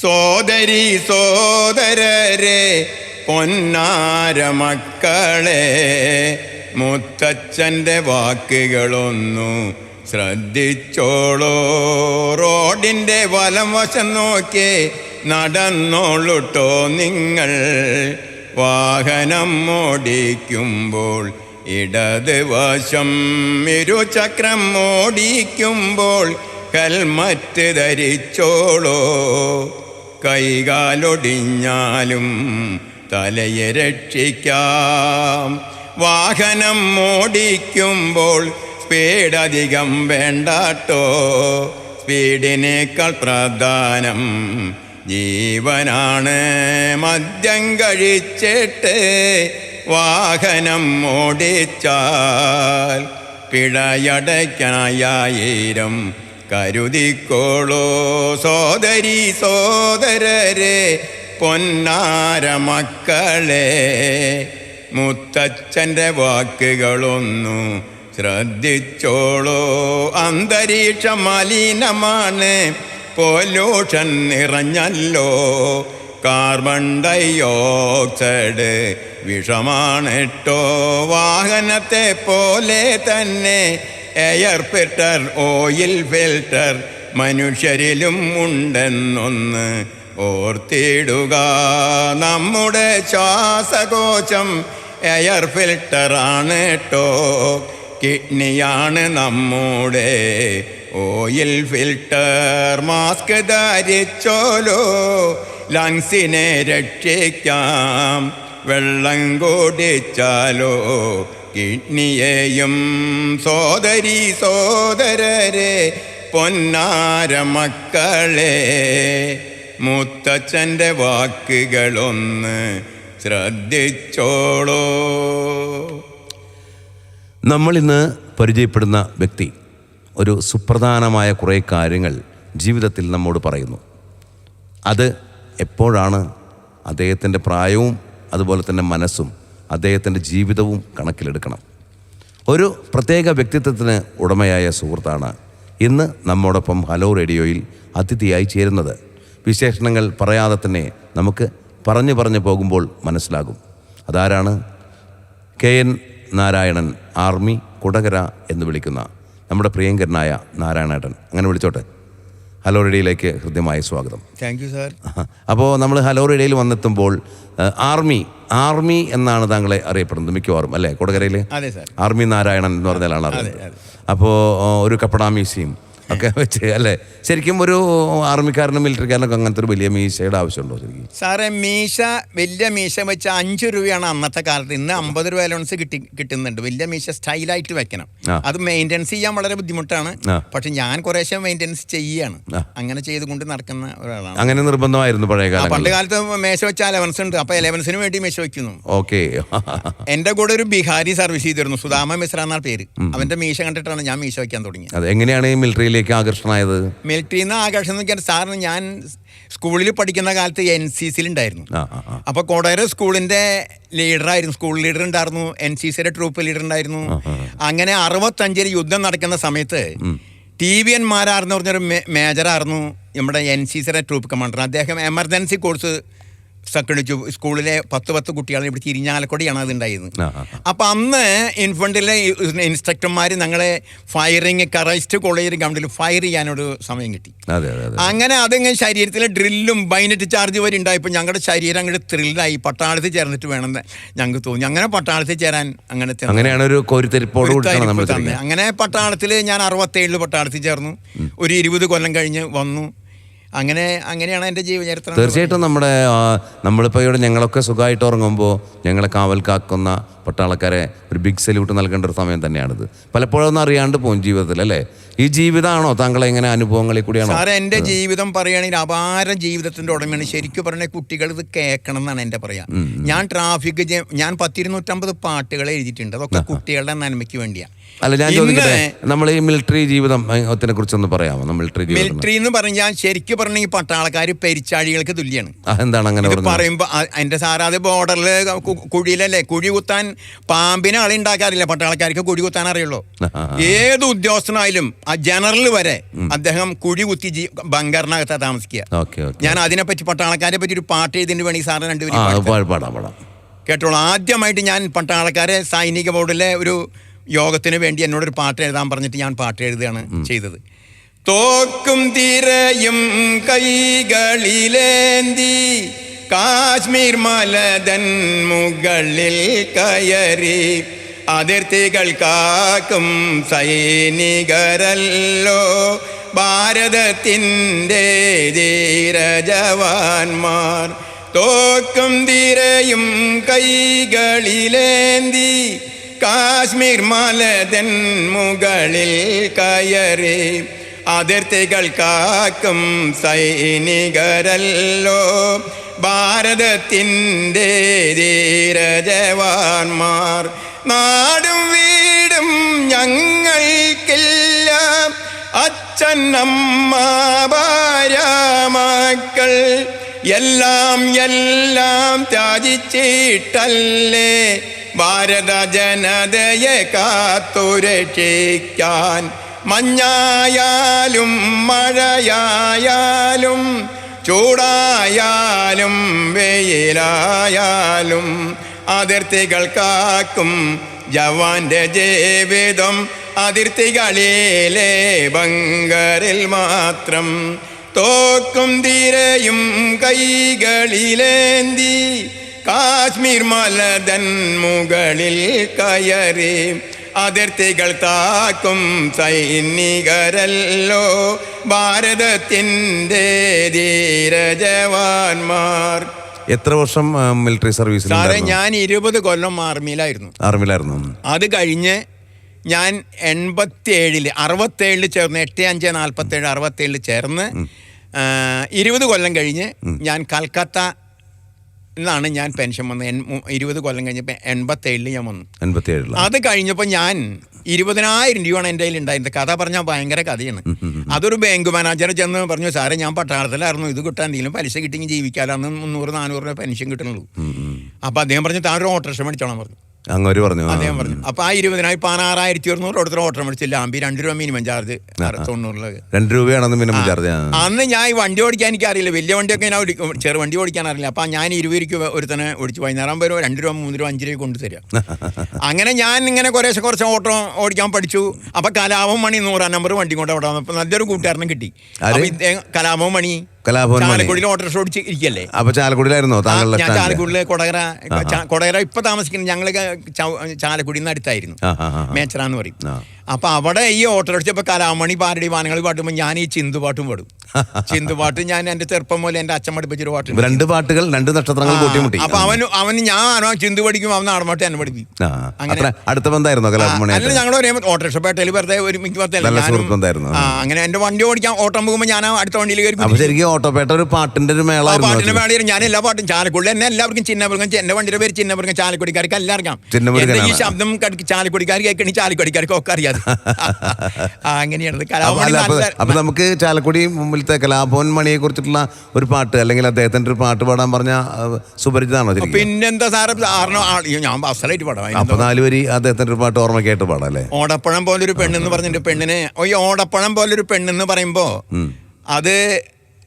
സോദരി സോദരരെ പൊന്നാര മക്കളെ മുത്തച്ഛന്റെ വാക്കുകളൊന്നു ശ്രദ്ധിച്ചോളോ. റോഡിന്റെ വലം വശം നോക്കി നടന്നോളുട്ടോ നിങ്ങൾ. വാഹനം ഓടിക്കുമ്പോൾ ഇടത് വശം ഇരുചക്രം ഓടിക്കുമ്പോൾ കൽമറ്റ് ധരിച്ചോളോ. കൈകാലൊടിഞ്ഞാലും തലയെ രക്ഷിക്കാം. വാഹനം ഓടിക്കുമ്പോൾ സ്പീഡധികം വേണ്ടാട്ടോ. സ്പീഡിനേക്കാൾ പ്രധാനം ജീവനാണ്. മദ്യം കഴിച്ചിട്ട് വാഹനം ഓടിച്ചാൽ പിഴയടയ്ക്കാനായിരം കരുതിക്കോളൂ സോദരി സോദരരെ പൊന്നാര മക്കളെ. മുത്തച്ഛന്റെ വാക്കുകളൊന്നു ശ്രദ്ധിച്ചോളോ. അന്തരീക്ഷ മലിനമാണ് പൊല്യൂഷൻ നിറഞ്ഞല്ലോ. കാർബൺ ഡൈ ഓക്സൈഡ് വിഷമാണിട്ടോ. വാഹനത്തെ പോലെ തന്നെ എയർ ഫിൽട്ടർ ഓയിൽ ഫിൽട്ടർ മനുഷ്യരിലും ഉണ്ടെന്നൊന്ന് ഓർത്തിടുക. നമ്മുടെ ശ്വാസകോശം എയർ ഫിൽട്ടറാണ് കേട്ടോ കിഡ്നിയാണ് നമ്മുടെ ഓയിൽ ഫിൽട്ടർ. മാസ്ക് ധരിച്ചോലോ ലങ്സിനെ രക്ഷിക്കാം. വെള്ളം കുടിച്ചാലോ കിഡ്നിയെയും സോദരി സോദരരെ പൊന്നാര മക്കളെ. മുത്തച്ഛന്റെ വാക്കുകളൊന്ന് ശ്രദ്ധിച്ചോളോ. നമ്മൾ ഇന്ന് പരിചയപ്പെടുന്ന വ്യക്തി ഒരു സുപ്രധാനമായ കുറേ കാര്യങ്ങൾ ജീവിതത്തിൽ നമ്മോട് പറയുന്നു. അത് എപ്പോഴാണ് അദ്ദേഹത്തിന്റെ പ്രായവും അതുപോലെ തന്നെ മനസ്സും അദ്ദേഹത്തിന്റെ ജീവിതവും കണക്കിലെടുക്കണം. ഒരു പ്രത്യേക വ്യക്തിത്വത്തിന് ഉടമയായ സുഹൃത്താണ് ഇന്ന് നമ്മോടൊപ്പം ഹലോ റേഡിയോയിൽ അതിഥിയായി ചേരുന്നത്. വിശേഷണങ്ങൾ പറയാതെ തന്നെ നമുക്ക് പറഞ്ഞു പറഞ്ഞു പോകുമ്പോൾ മനസ്സിലാകും. അതാരാണ്? K N Narayanan army Kudakara എന്ന് വിളിക്കുന്ന നമ്മുടെ പ്രിയങ്കരനായ നാരായണേട്ടൻ. അങ്ങനെ വിളിച്ചോട്ടെ. ഹലോ റേഡിയോയിലേക്ക് ഹൃദ്യമായ സ്വാഗതം. താങ്ക് യു സാർ അപ്പോൾ നമ്മൾ ഹലോ റേഡിയോയിൽ വന്നെത്തുമ്പോൾ ആർമി ആർമി എന്നാണ് താങ്കളെ അറിയപ്പെടുന്നത് മിക്കവാറും അല്ലേ? കൊടകരയിൽ ആർമി നാരായണൻ എന്ന് പറഞ്ഞാലാണ് അറിയുന്നത് അപ്പോൾ ഒരു കപ്പട മീശയും ഒക്കെ വെച്ച് അല്ലേ? ശരിക്കും ഒരു ആർമിക്കാരനും മിലിറ്ററിക്കാരനൊക്കെ അങ്ങനത്തെ ഒരു വലിയ മീശയുടെ ആവശ്യമുണ്ടോ ശരിക്കും? സാറേ മീശ വലിയ മീശ വെച്ച അഞ്ച് രൂപയാണ് അന്നത്തെ കാലത്ത്. ഇന്ന് അമ്പത് രൂപ അലോൺസ് കിട്ടി കിട്ടുന്നുണ്ട്. വലിയ മീശ സ്റ്റൈലായിട്ട് വെക്കണം. അത് മെയിന്റെനൻസ് ചെയ്യാൻ വളരെ ബുദ്ധിമുട്ടാണ്. പക്ഷെ ഞാൻ കുറേശ്ശെ മെയിന്റെനൻസ് ചെയ്യാണ്. അങ്ങനെ ചെയ്തുകൊണ്ട് നടക്കുന്ന ഒരാളാണ്. അങ്ങനെ നിർബന്ധമായിരുന്നു പഴയ കാലം പണ്ട് കാലത്ത് മേശ വെച്ച അലവൻസ് ഉണ്ട്. അപ്പൊ അലവൻസിന് വേണ്ടി മേശ വെക്കുന്നു. ഓക്കെ. എന്റെ കൂടെ ഒരു ബിഹാരി സർവീസ് ചെയ്തിരുന്നു. സുധാമ മിശ്ര എന്നാണ് പേര്. അവന്റെ മീശ കണ്ടിട്ടാണ് ഞാൻ മീശ വെക്കാൻ തുടങ്ങിയത്. എങ്ങനെയാണ് ഈ മിലിറ്ററിയിലേക്ക് ആകർഷണമായത്? മിലിറ്ററിയിൽ നിന്ന് ആകർഷണം എന്ന് വെച്ചാൽ സാറിന് ഞാൻ സ്കൂളിൽ പഠിക്കുന്ന കാലത്ത് എൻ സി സിയിൽ ഉണ്ടായിരുന്നു ആ ആ ആ. അപ്പൊ കോടേര സ്കൂളിന്റെ ലീഡറായിരുന്നു സ്കൂൾ ലീഡർ ഉണ്ടായിരുന്നു എൻ സി സിയുടെ ട്രൂപ്പ് ലീഡർ ഉണ്ടായിരുന്നു അങ്ങനെ അറുപത്തഞ്ചിൽ യുദ്ധം നടക്കുന്ന സമയത്ത് ടി വി എൻ മാരാർന്ന് പറഞ്ഞൊരു മേജറായിരുന്നു നമ്മുടെ എൻ സി സിയുടെ ട്രൂപ്പ് കമാൻഡർ. അദ്ദേഹം എമർജൻസി കോഴ്സ് സംഘടിച്ചു സ്കൂളിലെ പത്ത് പത്ത് കുട്ടികളെ ഇവിടെ തിരിഞ്ഞാലക്കുടിയാണ് അത് ഉണ്ടായിരുന്നത്. അപ്പം അന്ന് ഇൻഫണ്ടിലെ ഇൻസ്ട്രക്ടർമാർ ഞങ്ങളെ ഫയറിങ് കറസ്റ്റ് കോളേജ് ഗ്രൗണ്ടിൽ ഫയർ ചെയ്യാനൊരു സമയം കിട്ടി. അങ്ങനെ അതിങ്ങനെ ശരീരത്തിലെ ഡ്രില്ലും ബൈനറ്റ് ചാർജ് വരെ ഉണ്ടായപ്പോൾ ഞങ്ങളുടെ ശരീരം അങ്ങോട്ട് ത്രില്ലായി. പട്ടാളത്തിൽ ചേർന്നിട്ട് വേണമെന്ന് ഞങ്ങൾക്ക് തോന്നി. അങ്ങനെ പട്ടാളത്തിൽ ചേരാൻ അങ്ങനെ അങ്ങനെയാണ് ഒരു. അങ്ങനെ പട്ടാളത്തിൽ ഞാൻ അറുപത്തേഴിൽ പട്ടാളത്തിൽ ചേർന്നു. ഒരു ഇരുപത് കൊല്ലം കഴിഞ്ഞ് വന്നു. അങ്ങനെ അങ്ങനെയാണ് എന്റെ ജീവചരിത്രം തീർച്ചയായിട്ടും നമ്മുടെ നമ്മളിപ്പോൾ ഇവിടെ ഞങ്ങളൊക്കെ സുഖമായിട്ട് ഉറങ്ങുമ്പോൾ ഞങ്ങളെ കാവൽക്കാക്കുന്ന പട്ടാളക്കാരെ ഒരു ബിഗ് സല്യൂട്ട് നൽകേണ്ട ഒരു സമയം തന്നെയാണിത്. പലപ്പോഴൊന്നും അറിയാണ്ട് പോകും ജീവിതത്തിൽ അല്ലേ? ഈ ജീവിതമാണോ താങ്കളെ എങ്ങനെ അനുഭവങ്ങളിൽ കൂടിയാണോ? സാറേ എന്റെ ജീവിതം പറയുകയാണെങ്കിൽ അപാര ജീവിതത്തിന്റെ ഉടമയാണ്. ശരിക്കും പറഞ്ഞ കുട്ടികൾ ഇത് കേൾക്കണം എന്നാണ് എന്റെ പറയാ. ഞാൻ ട്രാഫിക് ഞാൻ പത്തിരുന്നൂറ്റമ്പത് പാട്ടുകൾ എഴുതിയിട്ടുണ്ട്. അതൊക്കെ കുട്ടികളുടെ നന്മയ്ക്ക് വേണ്ടിയാണ് അല്ല ഞാൻ ചോദിക്കട്ടെ നമ്മൾ ഈ മിലിറ്ററി ജീവിതം അതിനെ കുറിച്ചൊന്ന് പറയാമോ? മിലിറ്ററി ജീവിതം മിലിറ്ററി എന്ന് പറഞ്ഞാൽ ശരിക്കും പറഞ്ഞെങ്കിൽ പട്ടാളക്കാർ പെരിച്ചാഴികൾക്ക് തുല്യാണ്. എന്താണ് അങ്ങനെ പറയുമ്പോൾ എന്റെ സാറാത് ബോർഡറിൽ കുഴിയിലല്ലേ കുഴി കുത്താൻ പാമ്പിനെ അളി ഉണ്ടാക്കാറില്ല പട്ടാളക്കാർക്ക് കുഴി കുത്താൻ അറിയുള്ളൂ. ഏത് ഉദ്യോഗസ്ഥനായാലും ആ ജനറൽ വരെ അദ്ദേഹം കുഴി കുത്തി ബങ്കറിനകത്താ താമസിക്കുക. ഞാൻ അതിനെപ്പറ്റി പട്ടാളക്കാരെ പറ്റി ഒരു പാട്ട് എഴുതിന് വേണമെങ്കിൽ സാറിന് രണ്ടുപേരും കേട്ടോളൂ. ആദ്യമായിട്ട് ഞാൻ പട്ടാളക്കാരെ സൈനിക ബോർഡിലെ ഒരു യോഗത്തിന് വേണ്ടി എന്നോടൊരു പാട്ട് എഴുതാൻ പറഞ്ഞിട്ട് ഞാൻ പാട്ട് എഴുതുകയാണ് ചെയ്തത്. തോക്കും തിരയും കൈകളിലേന്തി കാശ്മീർ മലതൻ മുകളിൽ കയറി അതിർത്തികൾ കാക്കും സൈനികരല്ലോ ഭാരതത്തിന്റെ ധീരജവാന്മാർ. തോക്കും തിരയും കൈകളിലേന്തി കാശ്മീർ മലതൻ മുകളിൽ കയറി അതിർത്തികൾ കാക്കും സൈനികരല്ലോ. ഭാരതത്തിന്റെ ധീരജവാന്മാർ നാടും വീടും ഞങ്ങൾക്കില്ല. അച്ഛൻ അമ്മ ഭാര്യ മക്കൾ എല്ലാം എല്ലാം ത്യാജിച്ചിട്ടല്ലേ. ഭാരത ജനതയെ കാത്തുരക്ഷിക്കാൻ മഞ്ഞായാലും മഴയായാലും ചൂടായാലും വെയിലായാലും അതിർത്തികൾ കാക്കും ജവാന്റെ ജീവിതം അതിർത്തികളിലെ ബങ്കറിൽ മാത്രം തോക്കും തീരയും കൈകളിലേന്തി കാശ്മീർ മലതൻ മുകളിൽ കയറി അതിർത്തികൾ താക്കും സൈനികരല്ലോ. ഭാരതത്തിന്റെ ധീരജവാന്മാർ. എത്ര വർഷം മിലിറ്ററി സർവീസിൽ സാറേ ഞാൻ ഇരുപത് കൊല്ലം ആർമിയിലായിരുന്നു. ആർമിയിലായിരുന്നു. അത് കഴിഞ്ഞ് ഞാൻ എൺപത്തി ഏഴിൽ അറുപത്തേഴിൽ ചേർന്ന് എട്ട് അഞ്ച് നാൽപ്പത്തേഴ് അറുപത്തേഴിൽ ചേർന്ന് ആ, ഇരുപത് കൊല്ലം കഴിഞ്ഞ് ഞാൻ കൽക്കത്ത നിന്നാണ് ഞാൻ പെൻഷൻ വന്നത്. ഇരുപത് കൊല്ലം കഴിഞ്ഞപ്പോൾ എൺപത്തേഴിൽ ഞാൻ വന്നു. എൺപത്തി ഏഴിൽ അത് കഴിഞ്ഞപ്പോൾ ഞാൻ ഇരുപതിനായിരം രൂപയാണ് എന്റെ കയ്യിൽ ഉണ്ടായിരുന്നത്. കഥ പറഞ്ഞാൽ ഭയങ്കര കഥയാണ്. അതൊരു ബാങ്ക് മാനേജർ ചെന്ന് പറഞ്ഞു സാറേ ഞാൻ പട്ടാളത്തിലായിരുന്നു. ഇത് കിട്ടാൻ എന്തെങ്കിലും പലിശ കിട്ടിയെങ്കിൽ ജീവിക്കാലോ. അന്ന് മുന്നൂറ് നാനൂറ് രൂപ പെൻഷൻ കിട്ടുന്നുള്ളൂ അപ്പോൾ അദ്ദേഹം പറഞ്ഞു താഴെ ഒരു ഓട്ടോറിക്ഷ മേടിച്ചോളാൻ പറഞ്ഞു. അങ്ങോര് പറഞ്ഞു. അദ്ദേഹം പറഞ്ഞു. അപ്പൊ ആ ഇരുപതിനായി പതിനാറായിരത്തി ഒരുന്നൂറ് ഓടത്തിന് ഓട്ടം മേടിച്ചില്ല അമ്പി രണ്ട് രൂപ മിനിമം ചാർജ് തൊണ്ണൂറിലൊക്കെ രണ്ട് രൂപയാണെന്ന് മിനിമം ചാർജ്. അന്ന് ഞാൻ ഈ വണ്ടി ഓടിക്കാൻ എനിക്ക് അറിയില്ല വലിയ വണ്ടിയൊക്കെ ഞാൻ ഓടിക്കും ചെറു വണ്ടി ഓടിക്കാൻ അറിയില്ല. അപ്പൊ ഞാൻ ഇരുപത് രൂപ ഒരുത്തനെ ഓടിച്ച് വൈകുന്നേരം വരും രണ്ട് രൂപ മൂന്ന് രൂപ അഞ്ച് രൂപ കൊണ്ട് തരിക. അങ്ങനെ ഞാൻ ഇങ്ങനെ കുറേശ്ശെ കുറച്ച് ഓട്ടോ ഓടിക്കാൻ പഠിച്ചു. അപ്പൊ കലാപം മണി നൂറാം നമ്പർ വണ്ടി കൊണ്ട് അവിടെ നല്ലൊരു കൂട്ടുകാരനെ കിട്ടി. കലാപം മണി. കലാഭവൻ ചാലക്കുടിയിൽ ഓട്ടോറിക്ഷ ഓടിച്ച് ഇരിക്കല്ലേ അപ്പൊ ചാലക്കുടിയിലായിരുന്നോ താങ്കളുടെ ഞാൻ? ചാലക്കുടിയിലെ കൊടകര ചാ- കൊടകര ഇപ്പൊ താമസിക്കുന്നത് ഞങ്ങൾ ചാലക്കുടിയിൽ നിന്ന് അടുത്തായിരുന്നു. മേച്ചറ എന്ന് പറയും. അപ്പൊ അവിടെ ഈ ഓട്ടോറിക്ഷ ഇപ്പൊ കലാമണി പാരടി വാനങ്ങൾ പാട്ടുമ്പോൾ ഞാൻ ഈ ചിന്തുപാട്ടും പാടും. ചിന്തുപാട്ട് ഞാൻ എന്റെ ചെറുപ്പം പോലെ എന്റെ അച്ഛൻ പഠിപ്പിച്ചൊരു ഇപ്പൊ രണ്ട് പാട്ടുകൾ രണ്ട് നക്ഷത്രങ്ങൾ കൂട്ടിമുട്ടി. അപ്പൊ അവന് അവന് ഞാൻ ചിന്തു പഠിക്കും അവൻ നാടൻപാട്ട് എന്നെ പഠിപ്പിക്കും. അങ്ങനെ- അടുത്ത ബന്ധമായിരുന്നു കലാമണി അല്ല ഞങ്ങൾ ഒരേ ഓട്ടോറിക്ഷ പേട്ടയിൽ വെറുതെ ഒരു മിക്ക ബന്ധമായിരുന്നു. അങ്ങനെ എന്റെ വണ്ടി ഓടിക്കാൻ ഓട്ടം പോകുമ്പോൾ ഞാൻ അടുത്ത വണ്ടിയിൽ കയറി ശരിക്കും ഓട്ടോപേട്ട ഒരു പാട്ടിന്റെ ഒരു മേള പാട്ടിന്റെ മേള ഞാൻ എല്ലാ പാട്ടും ചാലക്കുടി എന്നെ എല്ലാവർക്കും ചിന്നമൃഗം എന്റെ വണ്ടിയുടെ പേര് ചിന്നമൃഗം ചാലക്കുടിക്കാർക്ക് എല്ലാം അറിയാം. ചിന്നമൃഗനാണ്. ഈ ശബ്ദം കടിക്ക് ചാലക്കുടിക്കാർ കേൾക്കണി ചാലക്കുടിക്കാർക്ക് ഒക്കെ അറിയാം. അങ്ങനെയാണ് അപ്പൊ നമുക്ക് ചാലക്കുടി മുമ്പിലത്തെ കലാഭവൻ മണിയെ കുറിച്ചിട്ടുള്ള ഒരു പാട്ട് അല്ലെങ്കിൽ അദ്ദേഹത്തിന്റെ ഒരു പാട്ട് പാടാൻ പറഞ്ഞ സുപരിചിതാണോ പിന്നെന്താ സാറേ ഞാൻ ബസ്സലായിട്ട് പാടാം. അപ്പൊ നാല് വരി അദ്ദേഹത്തിന്റെ ഒരു പാട്ട് ഓർമ്മയ്ക്കായിട്ട് പാടാം അല്ലേ? ഓടപ്പഴം പോലൊരു പെണ്ണെന്ന് പറഞ്ഞിട്ട് പെണ്ണിനെ ഈ ഓടപ്പഴം പോലൊരു പെണ്ണെന്ന് പറയുമ്പോ അത്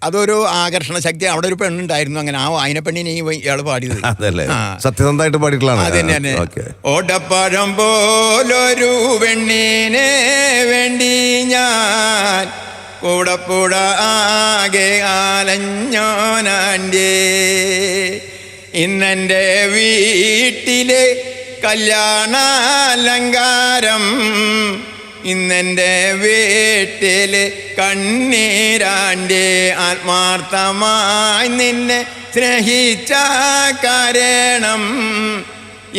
അതൊരു ആകർഷണ ശക്തി. അവിടെ ഒരു പെണ്ണുണ്ടായിരുന്നു. അങ്ങനെ ആ വായന പെണ്ണിനെ ഈ ഇയാൾ പാടിയത്. അതല്ലേ. സത്യസന്ധമായിട്ട് പാടിയിട്ടുള്ളതാണ്. തന്നെ ഓടപ്പഴം പോലൊരു പെണ്ണിനെ വേണ്ടി ഞാൻ കൂടപ്പുഴ ആകെ ആലഞ്ഞോനാണ്ടേ. ഇന്നെന്റെ വീട്ടിലെ കല്യാണാലങ്കാരം ഇന്നെന്റെ വീട്ടിൽ കണ്ണീരാന്റെ ആത്മാർത്ഥമായി നിന്നെ സ്നേഹിച്ച കാരണം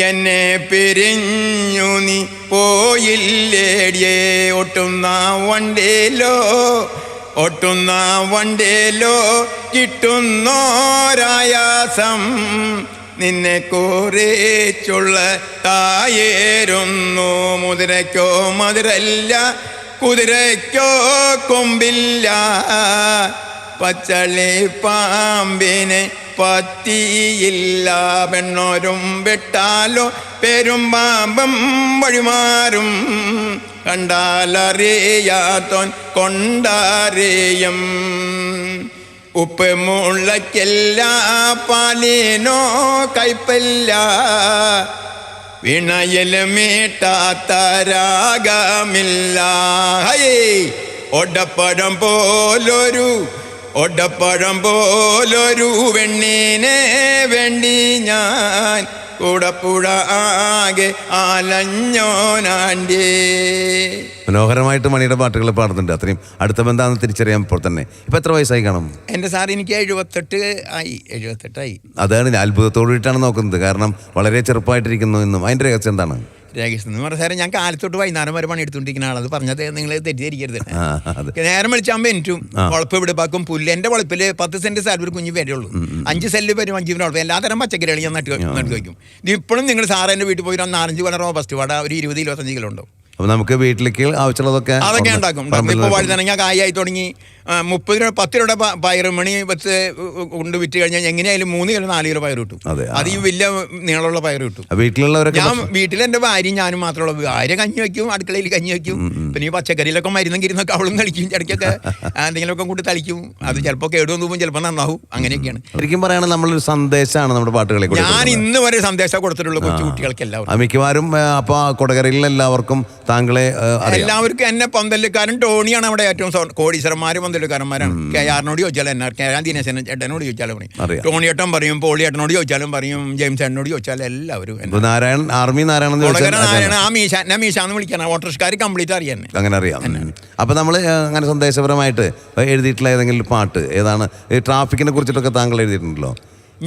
എന്നെ പിരിഞ്ഞു നീ പോയില്ലേടിയേ ഒട്ടുന്ന വണ്ടിയിലോ ഒട്ടുന്ന വണ്ടിയിലോ കിട്ടുന്നോരായാസം നിന്നെ കോറിച്ചുള്ള തായേരുന്നു. മുതിരയ്ക്കോ മധുരല്ല കുതിരയ്ക്കോ കൊമ്പില്ല. പച്ചളി പാമ്പിനെ പത്തിയില്ല പെണ്ണോരും വെട്ടാലോ പെരും പാമ്പം വഴിമാറും. കണ്ടാലറിയാത്തോൻ കൊണ്ടറിയും. ഉപ്പ് മുളയ്ക്കല്ല പാലിനോ കൈപ്പല്ല. വിണയിൽ മീട്ടാത്ത രാഗമില്ല ഹൈ ഒടപ്പഴം പോലൊരു ഒടപ്പഴം പോലൊരു വെണ്ണീനെ വേണ്ടി ഞാൻ കൂടപ്പുഴ ആകെ ആലഞ്ഞോനാന്റെ മനോഹരമായിട്ട് മണിയുടെ പാട്ടുകൾ പാടുന്നുണ്ട്. അത്രയും അടുത്ത ബന്ധാന്ന് തിരിച്ചറിയാൻ ഇപ്പോൾ തന്നെ. ഇപ്പം എത്ര വയസ്സായി കാണും? എന്റെ സാർ എനിക്ക് എഴുപത്തെട്ട് ആയി. എഴുപത്തെട്ടായി. അതാണ് അത്ഭുതത്തോടുകൂടിയിട്ടാണ് നോക്കുന്നത്. കാരണം വളരെ ചെറുപ്പമായിട്ടിരിക്കുന്നു എന്നും. അതിന്റെ രഹസ്യം എന്താണ്? രേഖസ് എന്ന് പറഞ്ഞ സാറേ ഞാൻ കാലത്തോട്ട് വൈകുന്നേരം വരെ പണിയെടുത്തോണ്ടിരിക്കുന്ന ആളത് പറഞ്ഞത് നിങ്ങൾ തെറ്റിദ്ധരിക്കരുത്. നേരം വിളിച്ചാകുമ്പോൾ എനിക്കും വളപ്പ് വിടുപ്പാക്കും പുല്ല് എന്റെ വളപ്പിൽ പത്ത് സെന്റ് സ്ഥലം ഒരു കുഞ്ഞു വരെയുള്ളൂ അഞ്ച് സെല്ല് വരും അഞ്ച് വളപ്പ്. എല്ലാതരം പച്ചക്കറികൾ ഞാൻ നട്ടു നട്ടു വയ്ക്കും. ഇപ്പോഴും നിങ്ങൾ സാറേ എന്റെ വീട്ടിൽ പോയി ഒരു നാലഞ്ച് കൊല്ലം റോബസ്റ്റ് വട ഒരു ഇരുപത് ഇരുപത്തഞ്ച് കിലോ ഉണ്ടാവും. അപ്പോൾ നമുക്ക് വീട്ടിലേക്ക് ആവശ്യമുള്ളതൊക്കെ അതൊക്കെ ഉണ്ട്. ഉണ്ടാക്കും. ഇപ്പൊ വഴുതനങ്ങ കായായി തുടങ്ങി. മുപ്പത് രൂപ പത്ത് രൂപയുടെ പയർ പയറ് മണി പത്ത് കൊണ്ട് വിറ്റ് കഴിഞ്ഞാൽ എങ്ങനെയായാലും മൂന്ന് കിലോ നാല് കിലോ പയർ കിട്ടും. അതെ, ഈ വലിയ നീളമുള്ള പയർ കിട്ടും. വീട്ടിലുള്ളവരൊക്കെ ഞാൻ വീട്ടിൽ ഭാര്യ ഭാര്യയും ഞാനും മാത്രമുള്ള ഭാര്യ കഞ്ഞി വയ്ക്കും അടുക്കളയിൽ കഞ്ഞി വയ്ക്കും. പിന്നെ ഈ പച്ചക്കറിയിലൊക്കെ മരുന്നും കിരുന്നൊക്കെ അവളും കളിക്കും ഇടയ്ക്കൊക്കെ എന്തെങ്കിലുമൊക്കെ കൂട്ടി തളിക്കും. അത് ചിലപ്പോൾ കേടുവന്ന് പോകും ചിലപ്പോൾ നന്നാവും. അങ്ങനെയൊക്കെയാണ്. ശരിക്കും പറയുകയാണെങ്കിൽ നമ്മളൊരു സന്ദേശമാണ് നമ്മുടെ പാട്ടുകളെ ഞാൻ. ഇന്ന് വരെ സന്ദേശം കൊടുത്തിട്ടുള്ള കൊച്ചു കുട്ടികൾക്ക് എല്ലാവർക്കും ആ, മിക്കവാറും അപ്പോൾ കൊടകരയിലെ എല്ലാവർക്കും താങ്കളെ എല്ലാവർക്കും എന്നെ പന്തല്ലുകാരൻ ടോണിയാണ് അവിടെ ഏറ്റവും കോടീശ്വരന്മാര് പന്തല്ലുകാരന്മാരാണ് കെ ആറിനോട് ചോദിച്ചാൽ ആർ കെ ആർ ദിനേശൻ ചേട്ടനോട് ചോദിച്ചാലും പറയും. ടോണി ഏട്ടൻ പറയും പോളി ഏട്ടനോട് ചോദിച്ചാലും പറയും ജെയിംസ് ഏട്ടനോട് ചോദിച്ചാലും എല്ലാവരും നാരായണൻ ആർമി നാരായണൻ നാരായണ ആ മീശ എന്നെ വിളിക്കണം. ഓട്ടോറിക്ഷക്കാർ കംപ്ലീറ്റ് അറിയാൻ അങ്ങനെ അറിയാം. അപ്പൊ നമ്മൾ അങ്ങനെ സന്ദേശപരമായിട്ട് എഴുതിയിട്ടുള്ള ഏതെങ്കിലും പാട്ട് ഏതാണ് ഈ ട്രാഫിക്കിനെ കുറിച്ചിട്ടൊക്കെ താങ്കൾ എഴുതിയിട്ടുണ്ടല്ലോ?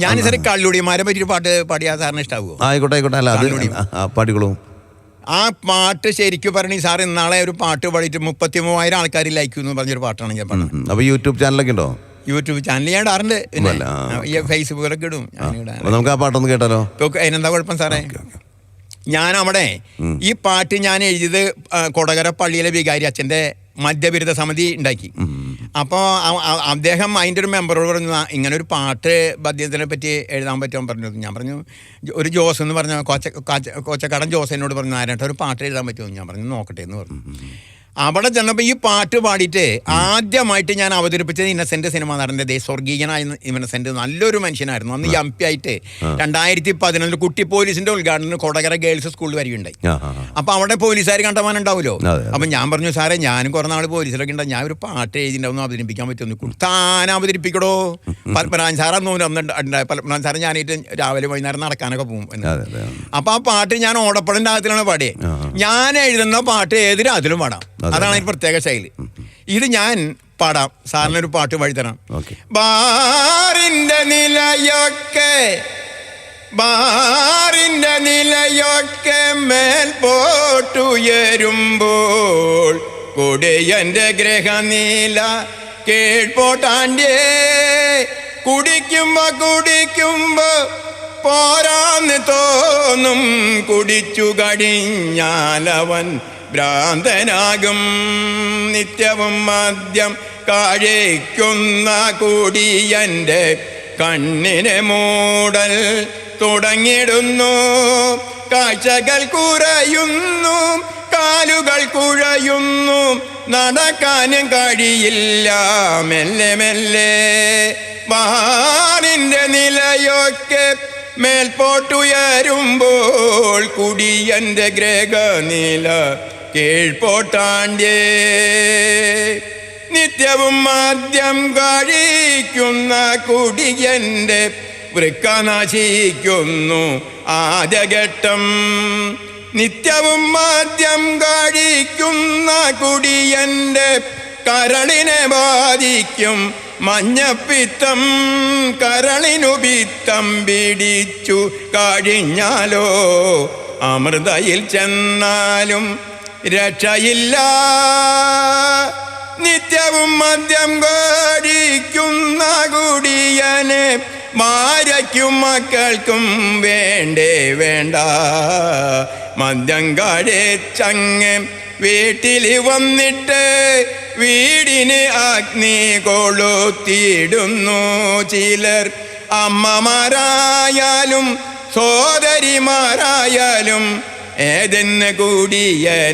ഞാൻ സാറേ കള്ളുടിമാരെ പറ്റിയൊരു പാട്ട് പാടിയാ സാറിന് ഇഷ്ടാവുമോ ആയിക്കോട്ടെ ആയിക്കോട്ടെ. അല്ല അത് പാടിക്കോളൂ. ആ പാട്ട് ശരിക്കും പറഞ്ഞു സാർ ഇന്നാളെ ഒരു പാട്ട് പാടിയിട്ട് മുപ്പത്തി മൂവായിരം ആൾക്കാർ ലൈക്ക് എന്ന് പറഞ്ഞൊരു പാട്ടാണ് ഞാൻ പറഞ്ഞത്. അപ്പൊ യൂട്യൂബ് ചാനലൊക്കെ ഉണ്ടോ? യൂട്യൂബ് ചാനൽ ഞാൻ ഇടാറുണ്ട്. പിന്നെ ഫേസ്ബുക്കിലൊക്കെ ഇടും. നമുക്ക് ആ പാട്ടൊന്ന് കേട്ടാലോ? അതിനെന്താ കുഴപ്പം സാറേ? ഞാൻ അവിടെ ഈ പാട്ട് ഞാൻ എഴുതിയത് കൊടകര പള്ളിയിലെ വികാരി അച്ഛന്റെ മധ്യബിരുദ സമിതി ഉണ്ടാക്കി. അപ്പോൾ അദ്ദേഹം അതിന്റെ ഒരു മെമ്പറോട് പറഞ്ഞു ഇങ്ങനെ ഒരു പാട്ട് പദ്യത്തിനെ പറ്റി എഴുതാൻ പറ്റുമോ? പറഞ്ഞു. ഞാൻ പറഞ്ഞു ഒരു ജോസ് എന്ന് പറഞ്ഞ കൊച്ച കൊച്ച- കൊച്ചക്കടൻ ജോസ് എന്നോട് പറഞ്ഞു നാരായണ ഒരു പാട്ട് എഴുതാൻ പറ്റുമോ? ഞാൻ പറഞ്ഞു നോക്കട്ടെ എന്ന് പറഞ്ഞു. അവിടെ ചെന്നപ്പോൾ ഈ പാട്ട് പാടിയിട്ട് ആദ്യമായിട്ട് ഞാൻ അവതരിപ്പിച്ചത് ഇന്നസെന്റ് സിനിമ നടന്റെ ദേ സ്വർഗീയനായ ഇന്നസെന്റ് നല്ലൊരു മനുഷ്യനായിരുന്നു. അന്ന് എം പി ആയിട്ട് രണ്ടായിരത്തി പതിനൊന്നിൽ കുട്ടി പോലീസിന്റെ ഉദ്ഘാടനം കൊടകര ഗേൾസ് സ്കൂളിൽ വരികയുണ്ടായി. അപ്പൊ അവിടെ പോലീസുകാർ കണ്ടമാനം ഉണ്ടാവുമല്ലോ? അതെ, അതെ. അപ്പൊ ഞാൻ പറഞ്ഞു സാറേ ഞാനും കുറെ നാൾ പോലീസിലൊക്കെ ഉണ്ടാവും ഞാൻ ഒരു പാട്ട് എഴുതിണ്ടാവും അവതരിപ്പിക്കാൻ പറ്റുമെന്ന് താൻ അവതരിപ്പിക്കടോ? പത്മനാഭൻ സാർ അന്ന് പത്മനാഭൻ സാറ് ഞാനായിട്ട് രാവിലെ വൈകുന്നേരം നടക്കാനൊക്കെ പോകും. അപ്പൊ ആ പാട്ട് ഞാൻ ഓടപ്പടന്റെ അകത്തിലാണ് പാടിയത് ഞാൻ എഴുതുന്ന പാട്ട് ഏത് രാത്രിയിലും പാടാം. അതാണ് അതിന് പ്രത്യേക ശൈലി. ഇത് ഞാൻ പാടാം. സാറിനൊരു പാട്ട് വഴി തരാം. ബാറിന്റെ നിലയൊക്കെ ബാറിന്റെ നിലയൊക്കെ മേൽപോട്ടുയരുമ്പോൾ കൊടിയന്റെ ഗ്രഹനീല കേൾപോട്ടാണ്ടേ കുടിക്കുമ്പോ കുടിക്കുമ്പോ പോരാന്ന് തോന്നും കുടിച്ചു കടിഞ്ഞാലവൻ ഭ്രാന്തനാകും. നിത്യവും മദ്യം കാഴേക്കുന്ന കൂടിയന്റെ കണ്ണിനെ മൂടൽ തുടങ്ങിടുന്നു. കാഴ്ചകൾ കുറയുന്നു കാലുകൾ കുഴയുന്നു. നടക്കാനും കഴിയില്ല. മെല്ലെ മെല്ലെ മഹാനിന്റെ നിലയൊക്കെ മേൽപോട്ടുയരുമ്പോൾ കുടിയന്റെ ഗ്രഹനില കീഴ്പോട്ടാണ്ടേ നിത്യവും മാദ്യം കഴിക്കുന്ന കുടിയന്റെ വൃക്ക നശിക്കുന്നു ആദ്യഘട്ടം. നിത്യവും മാദ്യം കഴിക്കുന്ന കുടിയന്റെ കരളിനെ ബാധിക്കും മഞ്ഞപ്പിത്തം. കരളിനു പിത്തം പിടിച്ചു കഴിഞ്ഞാലോ അമൃതയിൽ ചെന്നാലും രക്ഷയില്ല. നിത്യവും മദ്യം കോടിക്കുന്ന കുടിയനെ ഭാര്യയ്ക്കും മക്കൾക്കും വേണ്ടേ വേണ്ട. മദ്യം കഴിച്ചങ്ങ് വീട്ടിൽ വന്നിട്ട് വീടിന് അഗ്നി കൊളുത്തിയിടുന്നു. ചിലർ അമ്മമാരായാലും സോദരിമാരായാലും ഏതെന്ന് കൂടിയനറിഞ്ഞുകൂടാ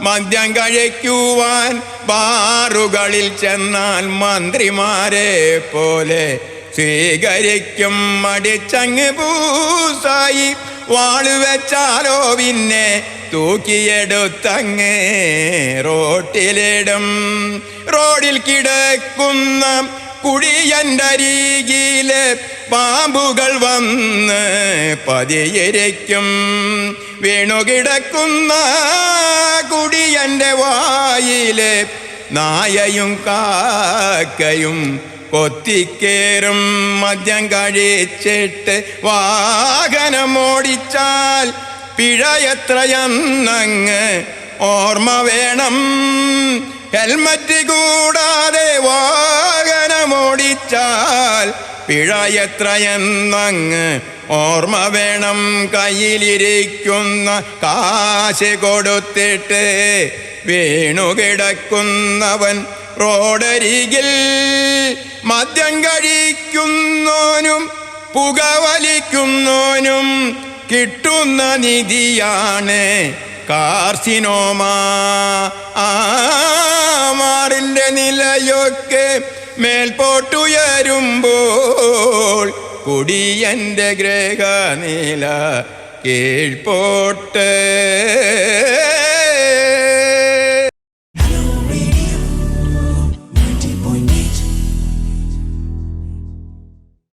മദ്യം കഴിക്കുവാൻ ബാറുകളിൽ ചെന്നാൽ മന്ത്രിമാരെ പോലെ സ്വീകരിക്കും. മടിച്ചങ്ങ് പൂസായി വാൾ വെച്ചാലോ പിന്നെ തൂക്കിയെടുത്തങ്ങ് റോട്ടിലിടും. റോഡിൽ കിടക്കുന്ന കുഴിയന്റരികിൽ പാമ്പുകൾ വന്ന് പതിയരയ്ക്കും വീണുകിടക്കുന്ന കുടിയന്റെ വായിലെ നായയും കാക്കയും കൊത്തിക്കേറും മദ്യം കഴിച്ചിട്ട് വാഹനമോടിച്ചാൽ പിഴയത്രയെന്നങ്ങ് ഓർമ്മ വേണം. ഹെൽമറ്റ് കൂടാതെ വാഹനമോടിച്ചാൽ പിഴ എത്രയെന്നങ്ങ് ഓർമ്മ വേണം കയ്യിലിരിക്കുന്ന കാശ് കൊടുത്തിട്ട് വീണുകിടക്കുന്നവൻ റോഡരികിൽ മദ്യം കഴിക്കുന്നോനും പുകവലിക്കുന്നോനും കിട്ടുന്ന നിധിയാണ് കാർസിനോമാ. നിലയൊക്കെ മേൽപോട്ടുയരുമ്പോൾ കുടിയന്റെ ഗ്രഹനില കീഴ്പോട്ട്